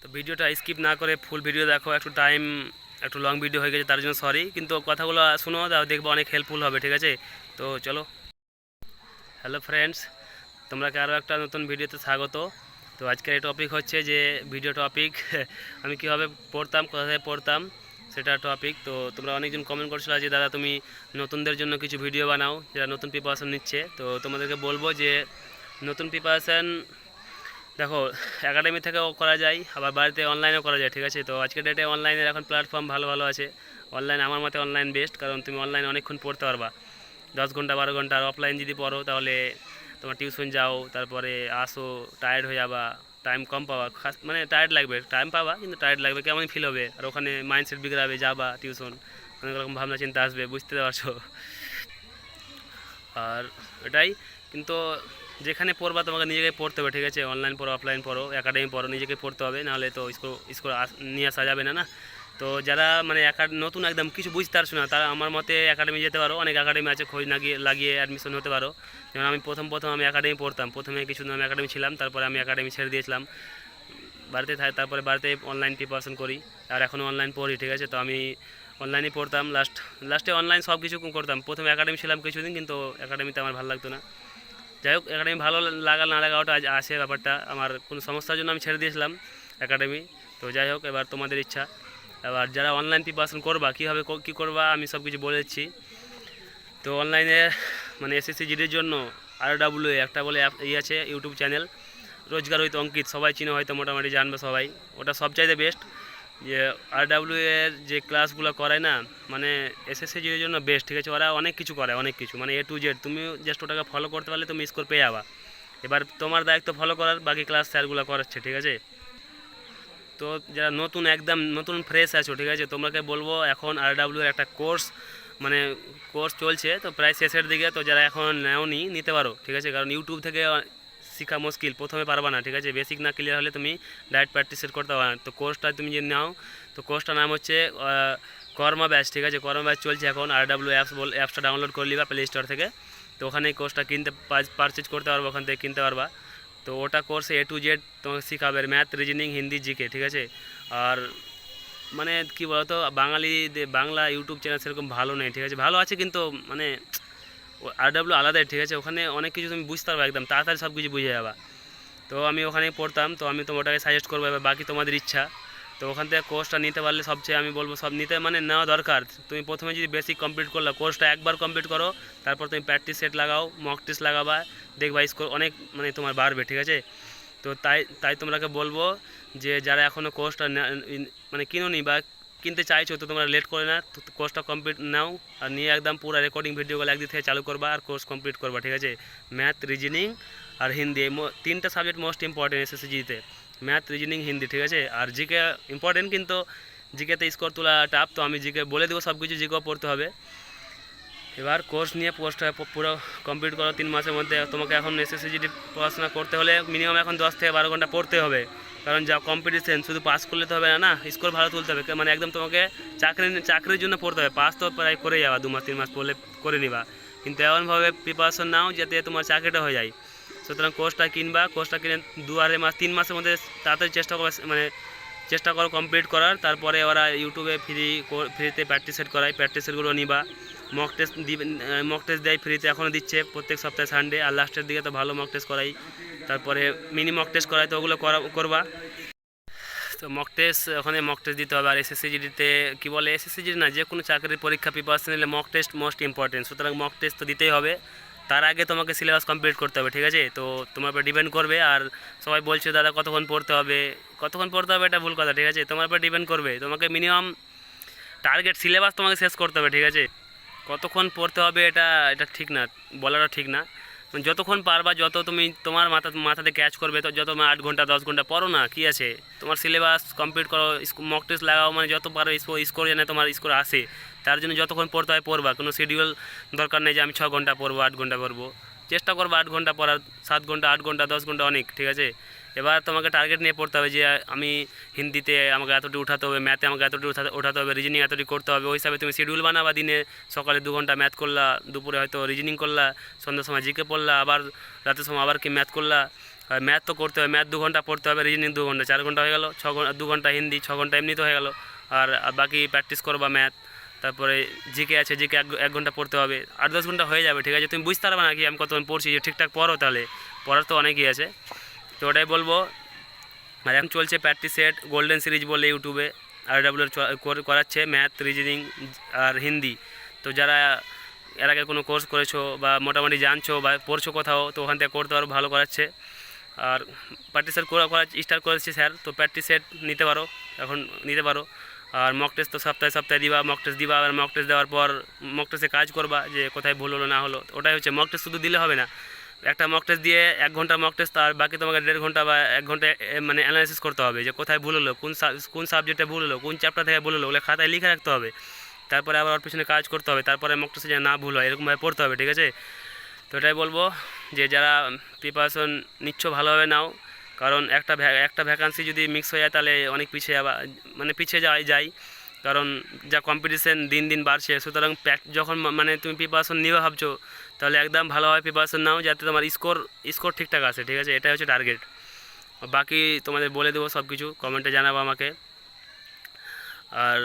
তো ভিডিওটা স্কিপ না করে ফুল ভিডিও দেখো, একটু টাইম একটু লং ভিডিও হয়ে গেছে, তার জন্য সরি কিন্তু কথাগুলো শুনো, তাও দেখব অনেক হেল্পফুল হবে, ঠিক আছে? তো চলো। হ্যালো ফ্রেন্ডস তোমরা আরও একটা নতুন ভিডিওতে স্বাগত? তো আজকের এই টপিক হচ্ছে যে ভিডিও টপিক আমি কীভাবে পড়তাম, কোথায় পড়তাম, সেটা টপিক তো তোমরা অনেকজন কমেন্ট করছিল যে, দাদা, তুমি নতুনদের জন্য কিছু ভিডিও বানাও, যারা নতুন প্রিপারেশন নিচ্ছে। তো তোমাদেরকে বলব যে, নতুন প্রিপারেশান দেখো একাডেমি থেকেও করা যায়, আবার বাড়িতে অনলাইনেও করা যায়, ঠিক আছে? তো আজকের ডেটে অনলাইনের এখন প্ল্যাটফর্ম ভালো ভালো আছে। অনলাইন আমার মতে অনলাইন বেস্ট কারণ তুমি অনলাইনে অনেকক্ষণ পড়তে পারবা। দশ ঘণ্টা, বারো ঘণ্টা, আর অফলাইন যদি পড়ো, তাহলে তোমার টিউশন যাও, তারপরে আসো টায়ার্ড হয়ে যাবা টাইম কম পাওয়া খাস মানে টায়ার্ড লাগবে টাইম পাবা, কিন্তু টায়ার্ড লাগবে, কেমন ফিল হবে? আর ওখানে মাইন্ডসেট বিগড়াবে, যাবা টিউশন অনেক রকম ভাবনা, চিন্তা আসবে, বুঝতে পারছ? আর এটাই, কিন্তু যেখানে পড়বা তোমাকে নিজেকে পড়তে হবে, ঠিক আছে? অনলাইন পড়ো অফলাইন পড়ো একাডেমি পড়ো, নিজেকে পড়তে হবে, নাহলে তো স্কুল স্কুল নিয়ে আসা যাবে না না? তো যারা মানে নতুন একদম কিছু বুঝতে পারছ না, তারা আমার মতে একাডেমি যেতে পারো। অনেক একাডেমি আছে, খোঁজ লাগিয়ে লাগিয়ে অ্যাডমিশন হতে পারো। যেমন আমি প্রথম প্রথম আমি একাডেমি পড়তাম। প্রথমে কিছুদিন আমি একাডেমি ছিলাম, তারপরে আমি একাডেমি ছেড়ে দিয়েছিলাম। বাড়িতে থাকি, তারপরে বাড়িতে অনলাইন প্রিপারেশন করি। আর এখনও অনলাইন পড়ি, ঠিক আছে? তো আমি অনলাইনে পড়তাম। লাস্ট লাস্টে অনলাইন সব কিছু করতাম। প্রথমে একাডেমি ছিলাম কিছুদিন, কিন্তু একাডেমিতে আমার ভালো লাগতো না। যাই হোক একাডেমি ভালো লাগা, না লাগা ওটা আসে ব্যাপারটা। আমার কোনো সমস্যার জন্য আমি ছেড়ে দিয়েছিলাম একাডেমি তো যাই হোক, এবার তোমাদের ইচ্ছা। এবার যারা অনলাইন প্রিপারেশন করবা, কীভাবে কী করবা, আমি সব কিছু বলে দিচ্ছি। তো অনলাইনে মানে এসএসসি জিডির জন্য আর ডাব্লিউ একটা বলে অ্যাপ ই আছে ইউটিউব চ্যানেল রোজগার হয়তো অঙ্কিত, সবাই চিনে হয়তো, মোটামুটি জানবে সবাই। ওটা সবচাইতে বেস্ট যে আর ডাব্লিউ এর যে ক্লাসগুলো করায় না মানে এসএসসি জিডির জন্য বেস্ট ঠিক আছে? ওরা অনেক কিছু করে, অনেক কিছু। মানে এ টু জেড তুমি জাস্ট ওটাকে ফলো করতে পারলে তুমি স্কোর পেয়ে যাবা। এবার তোমার দায়িত্ব ফলো করার, বাকি ক্লাস স্যারগুলো করাচ্ছে, ঠিক আছে? তো যারা নতুন, একদম নতুন ফ্রেশ আছো, ঠিক আছে? তোমাকে বলব, এখন আর ডাব্লিউ এর একটা কোর্স মানে কোর্স চলছে, তো প্রায় শেষের দিকে, তো যারা এখন নেওনি, নিতে পারো, ঠিক আছে? কারণ ইউটিউব থেকে শেখা মুশকিল, প্রথমে পারবা না, ঠিক আছে? বেসিক না ক্লিয়ার হলে তুমি ডাইরেক্ট প্র্যাকটিস করতে পারবে তো কোর্সটা তুমি যদি নাও, তো কোর্সটার নাম হচ্ছে কর্মা ব্যাচ, ঠিক আছে? কর্মা ব্যাচ চলছে এখন আর ডাব্লিউ অ্যাপস বল অ্যাপসটা ডাউনলোড করে নিবা প্লে স্টোর থেকে। তো ওখানে কোর্সটা কিনতে পারচেজ করতে পারব, ওখান থেকে কিনতে পারবা। তো ওটা কোর্সে এ টু জেড তোমাকে শেখাবে ম্যাথ রিজনিং হিন্দি জিকে ঠিক আছে? আর মানে কি বলতো বাঙালি বাংলা ইউটিউব চ্যানেল সেরকম ভালো নেই, ঠিক আছে? ভালো আছে কিন্তু মানে আর ডাব্লিউ আলাদাই, ঠিক আছে? ওখানে অনেক কিছু তুমি বুঝতে পারবে একদম, তাড়াতাড়ি সব কিছু বুঝে যাবা। তো আমি ওখানে পড়তাম, তো আমি তোমাটাকে সাজেস্ট করব, এবার বাকি তোমাদের ইচ্ছা। তো ওখান থেকে কোর্সটা নিতে পারলে সবচেয়ে আমি বলব, সব নিতে মানে নেওয়া দরকার। তুমি প্রথমে যদি বেসিক কমপ্লিট করলে কোর্সটা একবার কমপ্লিট করো, তারপর তুমি প্র্যাকটিস সেট লাগাও মক টেস্ট লাগাবা, দেখবা স্কোর অনেক মানে তোমার বাড়বে, ঠিক আছে? তো তাই তাই তোমরাকে বলব যে যারা এখনও কোর্সটা মানে কিনোনি বা কিনতে চাইছো তো তোমরা লেট করে না কোর্সটা কমপ্লিট নাও আর নিয়ে একদম পুরো রেকর্ডিং ভিডিওগুলো একদিক থেকে চালু করবা আর কোর্স কমপ্লিট করবা, ঠিক আছে? ম্যাথ রিজনিং আর হিন্দি, এই তিনটা সাবজেক্ট মোস্ট ইম্পর্টেন্ট এসএসসি জিতে ম্যাথ রিজনিং হিন্দি, ঠিক আছে? আর জিকে ইম্পর্টেন্ট কিন্তু জিকেতে স্কোর তোলা টাফ তো আমি জিকে বলে দেবো সব কিছু জিকেও পড়তে হবে। এবার কোর্স নিয়ে পোস্টটা পুরো কমপ্লিট করো, তিন মাসের মধ্যে। তোমাকে এখন এসএসসি জিডি পড়াশোনা করতে হলে মিনিমাম এখন দশ থেকে বারো ঘণ্টা পড়তে হবে। কারণ যা কম্পিটিশন শুধু পাস করলে তো হবে না না স্কোর ভালো তুলতে হবে। মানে একদম তোমাকে চাকরি চাকরির জন্য পড়তে হবে। পাস তো প্রায় করে যাওয়া দু মাস, তিন মাস পড়লে করে নিবা। কিন্তু এমনভাবে প্রিপারেশন নাও যাতে তোমার চাকরিটা হয়ে যায়। সুতরাং কোর্সটা কিনবা কোর্সটা কিনে দু আড়াই মাস, তিন মাসের মধ্যে তাড়াতাড়ি চেষ্টা করো মানে চেষ্টা করো কমপ্লিট করার। তারপরে ওরা ইউটিউবে ফ্রি ফ্রিতে প্র্যাকটিস সেট করায়। প্র্যাকটিস সেটগুলো নিবা। মক টেস্ট দিবে মক টেস্ট দেয় ফ্রিতে এখনও দিচ্ছে প্রত্যেক সপ্তাহে সানডে আর লাস্টের দিকে তো ভালো মক টেস্ট করাই। তারপরে মিনি মক টেস্ট করাই তো ওগুলো করা করবা। তো মক টেস্ট ওখানে মক টেস্ট দিতে হবে। আর এসএসসি জিডিতে কী বলে? এসএসসি জিডি না, যে কোনো চাকরির পরীক্ষা প্রিপারেশন নিলে মক টেস্ট মোস্ট ইম্পর্টেন্ট সুতরাং মক টেস্ট তো দিতেই হবে। তার আগে তোমাকে সিলেবাস কমপ্লিট করতে হবে, ঠিক আছে? তো তোমার উপর ডিপেন্ড করবে। আর সবাই বলছে, দাদা, কতক্ষণ পড়তে হবে? কতক্ষণ পড়তে হবে এটা ভুল কথা, ঠিক আছে? তোমার উপর ডিপেন্ড করবে। তোমাকে মিনিমাম টার্গেট সিলেবাস তোমাকে শেষ করতে হবে, ঠিক আছে? কতক্ষণ পড়তে হবে এটা এটা ঠিক না, বলাটা ঠিক না। যতক্ষণ পারবা, যত তুমি তোমার মাথা মাথাতে ক্যাচ করবে, তো যত আট ঘণ্টা, দশ ঘণ্টা পড়ো না, কী আছে? তোমার সিলেবাস কমপ্লিট করো মক টেস্ট লাগাও মানে যত পারো স্কোর জানে তোমার স্কোর আসে, তার জন্য যতক্ষণ পড়তে হয় পড়বা, কোনো শিডিউল দরকার নেই যে আমি ছ ঘণ্টা পড়ব, আট ঘণ্টা পড়ব। চেষ্টা করব আট ঘণ্টা পড়ার, সাত ঘণ্টা, আট ঘণ্টা, দশ ঘণ্টা অনেক, ঠিক আছে? এবার তোমাকে টার্গেট নিয়ে পড়তে হবে যে, আমি হিন্দিতে আমাকে এতটি উঠাতে হবে ম্যাথে আমাকে এতটি উঠাতে উঠাতে হবে রিজনিং এতটি করতে হবে, ওই হিসাবে তুমি শিডিউল বানাবা দিনে। সকালে দু ঘণ্টা ম্যাথ করলা, দুপুরে হয়তো রিজনিং করলা, সন্ধ্যার সময় জিকে পড়লা, আবার রাতের সময় আবার কি ম্যাথ করলা। ম্যাথ তো করতে হবে ম্যাথ দু ঘণ্টা পড়তে হবে রিজনিং দু ঘণ্টা, চার ঘণ্টা হয়ে গেল, ছ ঘণ্টা দু ঘণ্টা হিন্দি, ছ ঘণ্টা এমনি এমনিতে হয়ে গেলো। আর বাকি প্র্যাকটিস করবা ম্যাথ তারপরে জিকে আছে জিকে এক ঘণ্টা পড়তে হবে, আট দশ ঘণ্টা হয়ে যাবে, ঠিক আছে? তুমি বুঝতে পারবে না কি আমি কতক্ষণ পড়ছি, যে ঠিকঠাক পড়ো তাহলে। পড়ার তো অনেকই আছে। তো ওটাই বলব। আর এখন চলছে প্র্যাকটিস সেট গোল্ডেন সিরিজ বলে ইউটিউবে। আর ডাব্লিউর করাচ্ছে ম্যাথ রিজনিং আর হিন্দি। তো যারা এর আগে কোনো কোর্স করেছ বা মোটামুটি জানছো বা পড়ছো কোথাও, তো ওখান থেকে করতে পারো, ভালো করাচ্ছে। আর প্র্যাকটিস সেট করা স্টার্ট করেছে স্যার তো প্র্যাকটিস সেট নিতে পারো, এখন নিতে পারো। আর মক টেস্ট তো সপ্তাহে সপ্তাহে দিবা মক টেস্ট দিবা আর মক টেস্ট দেওয়ার পর মক টেস্টে কাজ করবা যে কোথায় ভুল হলো, না হলো। ওটাই হচ্ছে মক টেস্ট শুধু দিলে হবে না। একটা মক টেস্ট দিয়ে এক ঘণ্টা মক টেস্ট আর বাকি তোমাকে দেড় ঘণ্টা বা এক ঘণ্টা মানে অ্যানালাইসিস করতে হবে যে কোথায় ভুল হলো, কোন কোন সাবজেক্টে ভুল হলো, কোন চ্যাপ্টার থেকে ভুল হলো, ওগুলো খাতায় লিখে রাখতে হবে। তারপরে আবার ওর পিছনে কাজ করতে হবে, তারপরে মক টেস্টে যেন না ভুল হয়, এরকমভাবে পড়তে হবে, ঠিক আছে? তো এটাই বলব যে যারা প্রিপারেশন নিচ্ছ ভালোভাবে নাও, কারণ একটা একটা ভ্যাকান্সি যদি মিক্স হয়ে যায় তাহলে অনেক পিছিয়ে আবার মানে পিছিয়ে যাওয়া যায়। কারণ যা কম্পিটিশন দিন দিন বাড়ছে, সুতরাং প্যাক যখন মানে তুমি প্রিপারেশন নিবে ভাবছ, তাহলে একদম ভালোভাবে প্রিপারেশন নাও যাতে তোমার স্কোর স্কোর ঠিকঠাক আসে, ঠিক আছে? এটাই হচ্ছে টার্গেট বাকি তোমাদের বলে দেবো সব কিছু কমেন্টে জানাব আমাকে। আর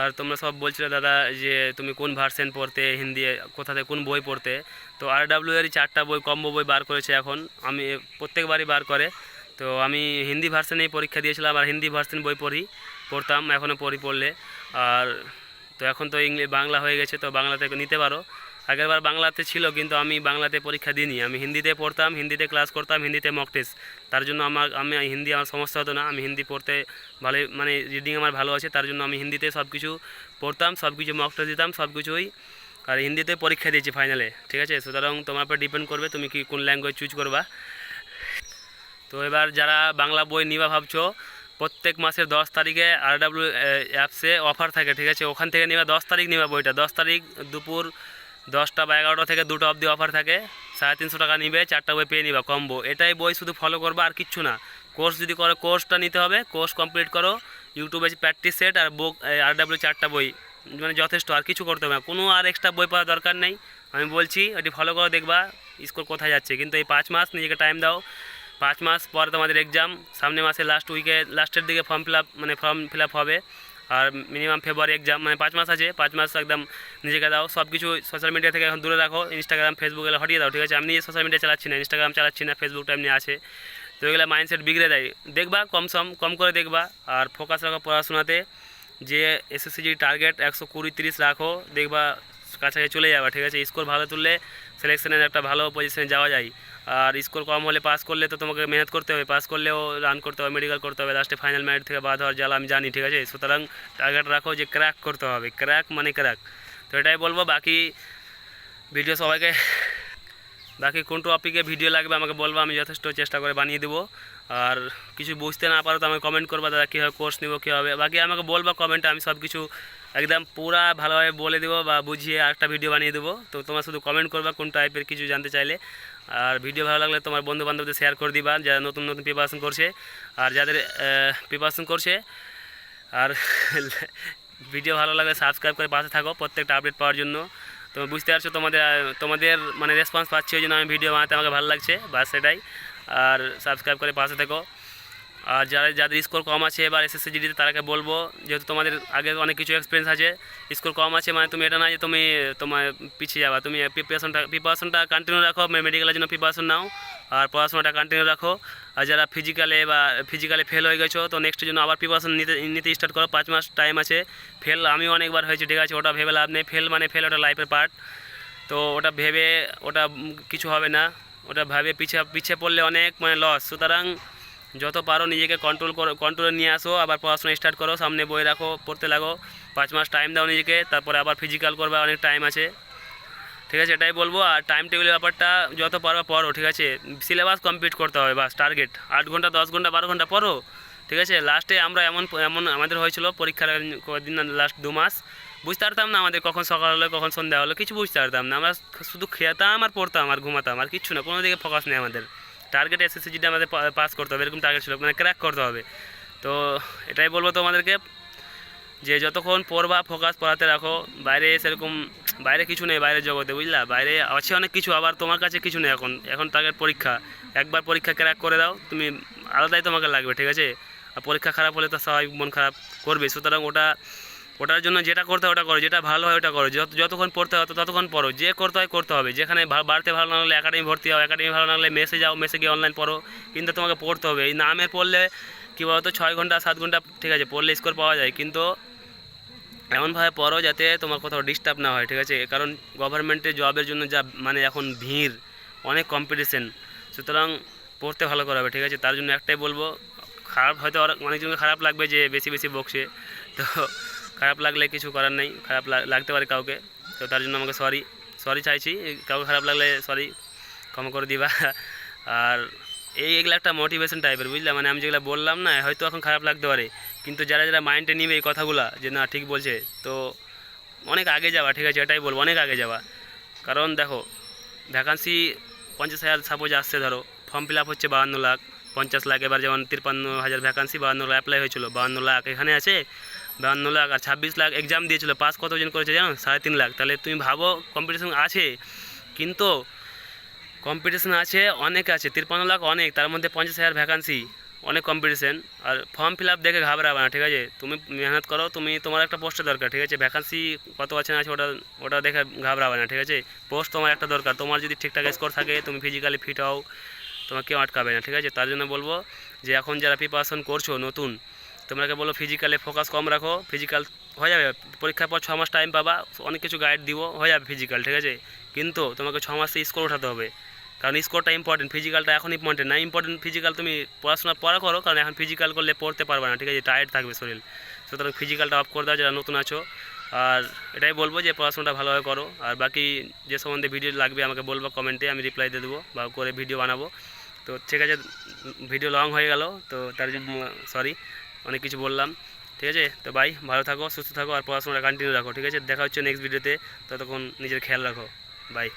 আর তোমরা সব বলছিলে দাদা যে তুমি কোন ভার্সেন পড়তে, হিন্দি, কোথা থেকে কোন বই পড়তে? তো আর ডাব্লিউ এর চারটা বই কম্বো বই বার করেছে এখন। আমি প্রত্যেকবারই বার করে। তো আমি হিন্দি ভার্সেনেই পরীক্ষা দিয়েছিলাম, আর হিন্দি ভার্সেন বই পড়ি। পড়তাম এখনও পড়ি পড়লে। আর তো এখন তো ইংলিশ বাংলা হয়ে গেছে, তো বাংলাতে নিতে পারো। আগেরবার বাংলাতে ছিল, কিন্তু আমি বাংলাতে পরীক্ষা দিইনি। আমি হিন্দিতে পড়তাম, হিন্দিতে ক্লাস করতাম, হিন্দিতে মক টেস্ট তার জন্য আমার, আমি হিন্দি আমার সমস্যা হতো না। আমি হিন্দি পড়তে ভালো মানে রিডিং আমার ভালো আছে, তার জন্য আমি হিন্দিতে সব কিছু পড়তাম সব কিছু মক টেস্ট দিতাম সব কিছুই আর হিন্দিতে পরীক্ষা দিয়েছি ফাইনালে ঠিক আছে? সুতরাং তোমার উপর ডিপেন্ড করবে তুমি কি কোন ল্যাঙ্গুয়েজ চুজ করবা। তো এবার যারা বাংলা বই নিবা ভাবছ প্রত্যেক মাসের দশ তারিখে আর ডাব্লিউ অ্যাপসে অফার থাকে, ঠিক আছে? ওখান থেকে নিবা, দশ তারিখ নিবা বইটা। দশ তারিখ দুপুর দশটা বা এগারোটা থেকে দুটো অবধি অফার থাকে। সাড়ে তিনশো টাকা নিবে, চারটা বই পেয়ে নিবা কম্বো এটাই বই শুধু ফলো করবা আর কিচ্ছু না। কোর্স যদি করো কোর্সটা নিতে হবে কোর্স কমপ্লিট করো ইউটিউবে প্র্যাকটিস সেট আর বুক আর ডাব্লিউ চারটা বই মানে যথেষ্ট, আর কিছু করতে হবে না। কোনো আর এক্সট্রা বই পড়ার দরকার নেই। আমি বলছি, ওটি ফলো করো, দেখবা স্কোর কোথায় যাচ্ছে। কিন্তু এই পাঁচ মাস নিজেকে টাইম দাও। পাঁচ মাস পর তোমাদের এক্সাম সামনে মাসে লাস্ট উইকে লাস্টের দিকে ফর্ম ফিল মানে ফর্ম ফিল হবে। আর মিনিমাম ফেব্রুয়ারি এক্সাম মানে পাঁচ মাস আছে, পাঁচ মাস একদম নিজেকে দাও। সব কিছু সোশ্যাল মিডিয়া থেকে এখন দূরে রাখো ইনস্টাগ্রাম ফেসবুক এগুলো হটিয়ে দাও, ঠিক আছে? আমি নিজে সোশ্যাল মিডিয়া চালাচ্ছি না ইনস্টাগ্রাম চালাচ্ছি না ফেসবুকটা এমনি আছে। তো এগুলো মাইন্ডসেট বিগড়ে দেয়। দেখবা কম সম, কম করে দেখবা। আর ফোকাস রাখো পড়াশোনাতে, যে এসএসসি যদি টার্গেট একশো কুড়ি, তিরিশ রাখো, দেখবা কাছাকাছি চলে যাবে, ঠিক আছে? স্কোর ভালো তুললে সিলেকশনের একটা ভালো পজিশনে যাওয়া যায়। আর স্কোর কম হলে পাস করলে তো তোমাকে মেহনত করতে হবে, পাস করলেও রান করতে হবে মেডিকেল করতে হবে লাস্টে ফাইনাল ম্যারিট থেকে বাদ হওয়ার জ্বালা আমি জানি, ঠিক আছে? সুতরাং টার্গেট রাখো যে ক্র্যাক করতে হবে ক্র্যাক মানে ক্র্যাক তো এটাই বলব, বাকি ভিডিও সবাইকে, বাকি কোন টপিকে ভিডিও লাগবে আমাকে বলব, আমি যথেষ্ট চেষ্টা করে বানিয়ে দেবো। আর কিছু বুঝতে না পারো তো আমাকে কমেন্ট করবা, দাদা কীভাবে কোর্স নিবো, কীভাবে বাকি আমাকে বলবা কমেন্টে আমি সব কিছু একদম পুরা ভালোভাবে বলে দেবো বা বুঝিয়ে আরেকটা ভিডিও বানিয়ে দেবো। তো তোমরা শুধু কমেন্ট করবা কোন টাইপের কিছু জানতে চাইলে। আর ভিডিও ভালো লাগলে তোমার বন্ধু বান্ধবদের শেয়ার করে দিবা, যারা নতুন নতুন প্রিপারেশন করছে। আর যাদের প্রিপারেশন করছে, আর ভিডিও ভালো লাগলে সাবস্ক্রাইব করে পাশে থাকো প্রত্যেকটা আপডেট পাওয়ার জন্য। তো বুঝতে পারছ তোমাদের তোমাদের মানে রেসপন্স পাচ্ছি ওই জন্য আমি ভিডিও বানাতে আমাকে ভালো লাগছে, বাস সেটাই আর সাবস্ক্রাইব করে পাশে থেকো। আর যারা যাদের স্কোর কম আছে এবার এসএসসি জিডিতে তারাকে বলব, যেহেতু তোমাদের আগে অনেক কিছু এক্সপিরিয়েন্স আছে, স্কোর কম আছে মানে তুমি এটা না যে তুমি তোমার পিছিয়ে যাবা, তুমি প্রিপারেশনটা প্রিপারেশনটা কন্টিনিউ রাখো মেডিকেলের জন্য প্রিপারেশন নাও, আর পড়াশোনাটা কন্টিনিউ রাখো। আর যারা ফিজিক্যালে বা ফিজিক্যালে ফেল হয়ে গেছো, তো নেক্সটের জন্য আবার প্রিপারেশন নিতে নিতে স্টার্ট করো, পাঁচ মাস টাইম আছে। ফেল আমি অনেকবার হয়েছি, ঠিক আছে, ওটা ভেবে লাভ নেই। ফেল মানে ফেল ওটা লাইফের পার্ট তো ওটা ভেবে ওটা কিছু হবে না। ওটা ভাবে পিছিয়ে পিছিয়ে পড়লে অনেক মানে লস সুতরাং যত পারো নিজেকে কন্ট্রোল করো কন্ট্রোলে নিয়ে আসো, আবার পড়াশোনা স্টার্ট করো, সামনে বই রাখো, পড়তে লাগো। পাঁচ মাস টাইম দাও নিজেকে, তারপরে আবার ফিজিক্যাল করবে, অনেক টাইম আছে। ঠিক আছে, এটাই বলব। আর টাইম টেবিলের ব্যাপারটা যত পারো পড়ো, ঠিক আছে? সিলেবাস কমপ্লিট করতে হবে, বাস টার্গেট আট ঘণ্টা, দশ ঘণ্টা, বারো ঘণ্টা পড়ো, ঠিক আছে? লাস্টে আমরা এমন এমন আমাদের হয়েছিল, পরীক্ষার কদিন লাস্ট দু মাস। বুঝতে পারতাম না আমাদের কখন সকাল হলো, কখন সন্ধ্যা হলো, কিছু বুঝতে পারতাম না। আমরা শুধু খেতাম আর পড়তাম আর ঘুমাতাম, আর কিচ্ছু না, কোনো দিকে ফোকাস নেই আমাদের। টার্গেট এসএসসি যেটা আমাদের পাস করতে হবে, এরকম টার্গেট ছিল মানে ক্র্যাক করতে হবে। তো এটাই বলব তোমাদেরকে যে যতক্ষণ পড়বা ফোকাস পড়াতে রাখো। বাইরে সেরকম, বাইরে কিছু নেই বাইরের জগতে, বুঝলা? বাইরে আছে অনেক কিছু, আবার তোমার কাছে কিছু নেই এখন। এখন তাদের পরীক্ষা। একবার পরীক্ষা ক্র্যাক করে দাও, তুমি আলাদাই তোমাকে লাগবে, ঠিক আছে? আর পরীক্ষা খারাপ হলে তো স্বাভাবিক মন খারাপ করবে। সুতরাং ওটা ওটার জন্য যেটা করতে হয় ওটা করো, যেটা ভালো হয় ওটা করো, যত, যতক্ষণ পড়তে হয় ততক্ষণ পড়ো, যে করতে হয় করতে হবে, যেখানে বাড়তে ভালো না লাগলে একাডেমি ভর্তি হও একাডেমি ভালো না লাগলে মেসে যাও মেসে গিয়ে অনলাইন পড়ো, কিন্তু তোমাকে পড়তে হবে, এই নামে পড়লে কী বলতো, ছয় ঘণ্টা, সাত ঘণ্টা, ঠিক আছে, পড়লে স্কোর পাওয়া যায়, কিন্তু এমনভাবে পড়ো যাতে তোমার কোথাও ডিস্টার্ব না হয়, ঠিক আছে, কারণ গভর্নমেন্টের জবের জন্য যা মানে এখন ভিড়, অনেক কম্পিটিশন সুতরাং পড়তে ভালো করা হবে ঠিক আছে, তার জন্য একটাই বলব, খারাপ হয়তো অনেক- অনেকজনকে খারাপ লাগবে যে বেশি বেশি বকছে, তো খারাপ লাগলে কিছু করার নেই, খারাপ লাগতে পারে কাউকে। তো তার জন্য আমাকে সরি সরি চাইছি, কাউকে খারাপ লাগলে সরি ক্ষমা করে দিবা। আর এই এগুলো একটা মোটিভেশন টাইপের বুঝলে? মানে আমি যেগুলো বললাম না, হয়তো এখন খারাপ লাগতে পারে। কিন্তু যারা যারা মাইন্ডে নিবে এই কথাগুলো, যে না, ঠিক বলছে, তো অনেক আগে যাওয়া ঠিক আছে, এটাই বলব, অনেক আগে যাওয়া কারণ দেখো ভ্যাকান্সি পঞ্চাশ হাজার সাপোজ আসছে, ধরো ফর্ম ফিল আপ হচ্ছে বাহান্ন লাখ, পঞ্চাশ লাখ, এবার যেমন তিপ্পান্ন হাজার ভ্যাকান্সি বাহান্ন লাখ অ্যাপ্লাই হয়েছিল, বাহান্ন লাখ এখানে আছে বাহান্ন লাখ আর ছাব্বিশ লাখ এক্সাম দিয়েছিল পাস কতজন করেছে জানো? সাড়ে তিন লাখ। তাহলে তুমি ভাবো কম্পিটিশন আছে, কিন্তু কম্পিটিশন আছে, অনেক আছে। তিরপান্ন লাখ অনেক, তার মধ্যে পঞ্চাশ হাজার ভ্যাকান্সি অনেক কম্পিটিশন আর ফর্ম ফিল আপ দেখে ঘাবড়াবে না, ঠিক আছে? তুমি মেহনত করো, তুমি, তোমার একটা পোস্টের দরকার, ঠিক আছে? ভ্যাকান্সি কত আছে না আছে ওটা ওটা দেখে ঘাবড়াবে না, ঠিক আছে? পোস্ট তোমার একটা দরকার, তোমার যদি ঠিকঠাক স্কোর থাকে, তুমি ফিজিক্যালি ফিট হও, তোমাকে আটকাবে না, ঠিক আছে? তার জন্য বলব যে, এখন যারা প্রিপারেশন করছ, নতুন তোমরাকে বলো ফিজিক্যালে ফোকাস কম রাখো ফিজিক্যাল হয়ে যাবে। পরীক্ষার পর ছ মাস টাইম পাবা, অনেক কিছু গাইড দিব, হয়ে যাবে ফিজিক্যাল ঠিক আছে? কিন্তু তোমাকে ছ মাসে স্কোর উঠাতে হবে। কারণ স্কোরটা ইম্পর্টেন্ট ফিজিক্যালটা এখন ইম্পর্টেন্ট না ইম্পর্টেন্ট ফিজিক্যাল তুমি পড়াশোনা পড়া করো, কারণ এখন ফিজিক্যাল করলে পড়তে পারবে না, ঠিক আছে? টায়ার্ড থাকবে শরীর। সুতরাং ফিজিক্যালটা অফ করে দাও, যারা নতুন আছো। আর এটাই বলব যে পড়াশোনাটা ভালোভাবে করো। আর বাকি যে সম্বন্ধে ভিডিও লাগবে, আমাকে বলব কমেন্টে আমি রিপ্লাই দিয়ে দেবো বা করে ভিডিও বানাবো। তো ঠিক আছে ভিডিও লং হয়ে গেল। তো তার জন্য সরি অনেক কিছু বললাম। ঠিক আছে? তো ভাই, ভালো থাকো, সুস্থ থাকো, আর পড়াশোনাটা কন্টিনিউ রাখো, ঠিক আছে? দেখা হচ্ছে নেক্সট ভিডিওতে ততক্ষণ নিজের খেয়াল রাখো। বাই